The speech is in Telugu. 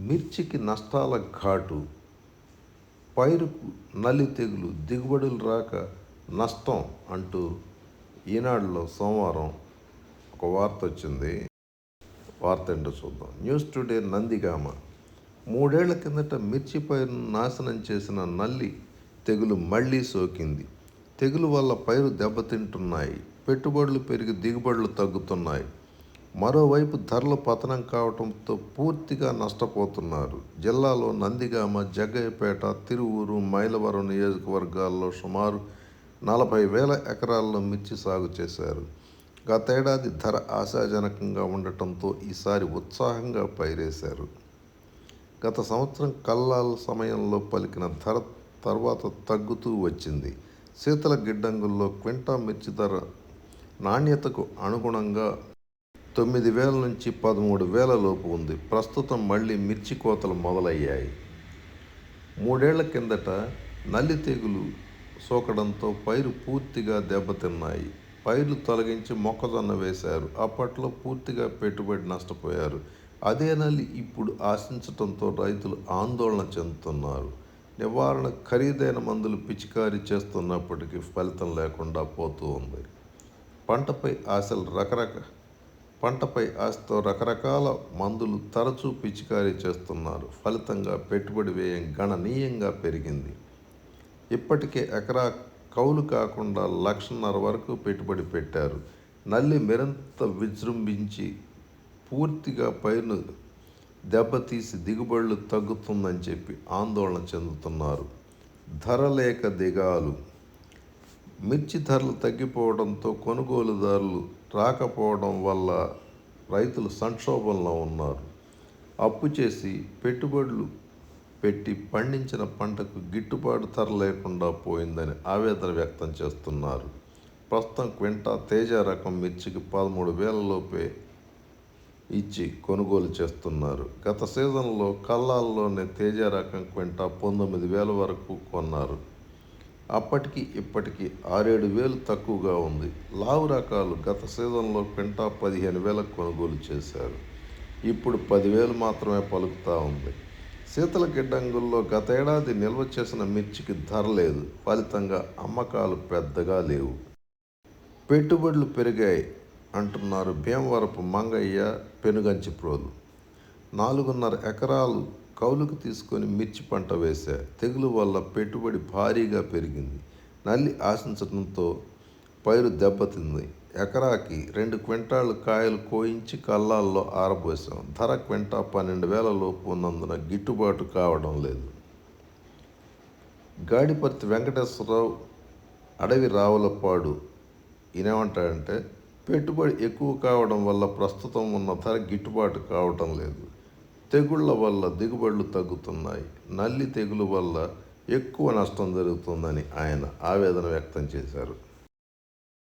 మిర్చికి నష్టాల ఘాటు పైరుకు నల్లి తెగులు దిగుబడులు రాక నష్టం అంటూ ఈనాడులో సోమవారం ఒక వార్త వచ్చింది. వార్త ఏంటో చూద్దాం. News today Nandigama. మూడేళ్ళ కిందట మిర్చి పైరును నాశనం చేసిన నల్లి తెగులు మళ్ళీ సోకింది. తెగులు వల్ల పైరు దెబ్బతింటున్నాయి. పెట్టుబడులు పెరిగి దిగుబడులు తగ్గుతున్నాయి. మరోవైపు ధరలు పతనం కావడంతో పూర్తిగా నష్టపోతున్నారు. జిల్లాలో నందిగామ జగ్గయ్యపేట తిరువూరు మైలవరం నియోజకవర్గాల్లో సుమారు నలభై వేల ఎకరాల్లో మిర్చి సాగు చేశారు. గతేడాది ధర ఆశాజనకంగా ఉండటంతో ఈసారి ఉత్సాహంగా పైరేశారు. గత సంవత్సరం కల్లాల సమయంలో పలికిన ధర తర్వాత తగ్గుతూ వచ్చింది. శీతల గిడ్డంగుల్లో క్వింటా మిర్చి ధర నాణ్యతకు అనుగుణంగా తొమ్మిది వేల నుంచి పదమూడు వేల లోపు ఉంది. ప్రస్తుతం మళ్ళీ మిర్చి కోతలు మొదలయ్యాయి. మూడేళ్ళ కిందట నల్లి తెగులు సోకడంతో పైరు పూర్తిగా దెబ్బతిన్నాయి. పైర్లు తొలగించి మొక్కజొన్న వేశారు. అప్పట్లో పూర్తిగా పెట్టుబడి నష్టపోయారు. అదే నల్లి ఇప్పుడు ఆశించడంతో రైతులు ఆందోళన చెందుతున్నారు. నివారణ ఖరీదైన మందులు పిచికారీ చేస్తున్నప్పటికీ ఫలితం లేకుండా పోతూ ఉంది. పంటపై ఆశలు రకరక పంటపై ఆస్తో రకరకాల మందులు తరచూ పిచికారీ చేస్తున్నారు. ఫలితంగా పెట్టుబడి వ్యయం గణనీయంగా పెరిగింది. ఇప్పటికే ఎకరా కౌలు కాకుండా లక్షన్నర వరకు పెట్టుబడి పెట్టారు. నల్లి మరింత విజృంభించి పూర్తిగా పైరును దెబ్బతీసి దిగుబడులు తగ్గుతుందని చెప్పి ఆందోళన చెందుతున్నారు. ధర లేక దిగాలు మిర్చి ధరలు తగ్గిపోవడంతో కొనుగోలుదారులు రాకపోవడం వల్ల రైతులు సంక్షోభంలో ఉన్నారు. అప్పు చేసి పెట్టుబడులు పెట్టి పండించిన పంటకు గిట్టుబాటు ధర లేకుండా పోయిందని ఆవేదన వ్యక్తం చేస్తున్నారు. ప్రస్తుతం క్వింటా తేజ రకం మిర్చికి పదమూడు వేలలోపే ఇచ్చి కొనుగోలు చేస్తున్నారు. గత సీజన్లో కల్లాల్లోనే తేజ రకం క్వింటా పంతొమ్మిది వేల వరకు కొన్నారు. అప్పటికి ఇప్పటికి ఆరేడు వేలు తక్కువగా ఉంది. లావు రకాలు గత సీజన్లో క్వింటా పదిహేను వేలకు కొనుగోలు చేశారు. ఇప్పుడు పదివేలు మాత్రమే పలుకుతూ ఉంది. శీతల గిడ్డంగుల్లో గతేడాది నిల్వ చేసిన మిర్చికి ధర లేదు. ఫలితంగా అమ్మకాలు పెద్దగా లేవు. పెట్టుబడులు పెరిగాయి అంటున్నారు భీమవరపు మంగయ్య పెనుగంచిప్రోలు. నాలుగున్నర ఎకరాలు కౌలుకు తీసుకొని మిర్చి పంట వేశా. తెగులు వల్ల పెట్టుబడి భారీగా పెరిగింది. నల్లి ఆశించడంతో పైరు దెబ్బతింది. ఎకరాకి రెండు క్వింటాళ్ళు కాయలు కోయించి కల్లాల్లో ఆరబోసాం. ధర క్వింటా పన్నెండు వేల లోపు ఉన్నందున గిట్టుబాటు కావడం లేదు. గాడిపర్తి వెంకటేశ్వరరావు అడవి రావులపాడు ఈయనేమంటాడంటే పెట్టుబడి ఎక్కువ కావడం వల్ల ప్రస్తుతం ఉన్న ధర గిట్టుబాటు కావటం లేదు. తెగుళ్ళ వల్ల దిగుబడులు తగ్గుతున్నాయి. నల్లి తెగులు వల్ల ఎక్కువ నష్టం జరుగుతుందని ఆయన ఆవేదన వ్యక్తం చేశారు.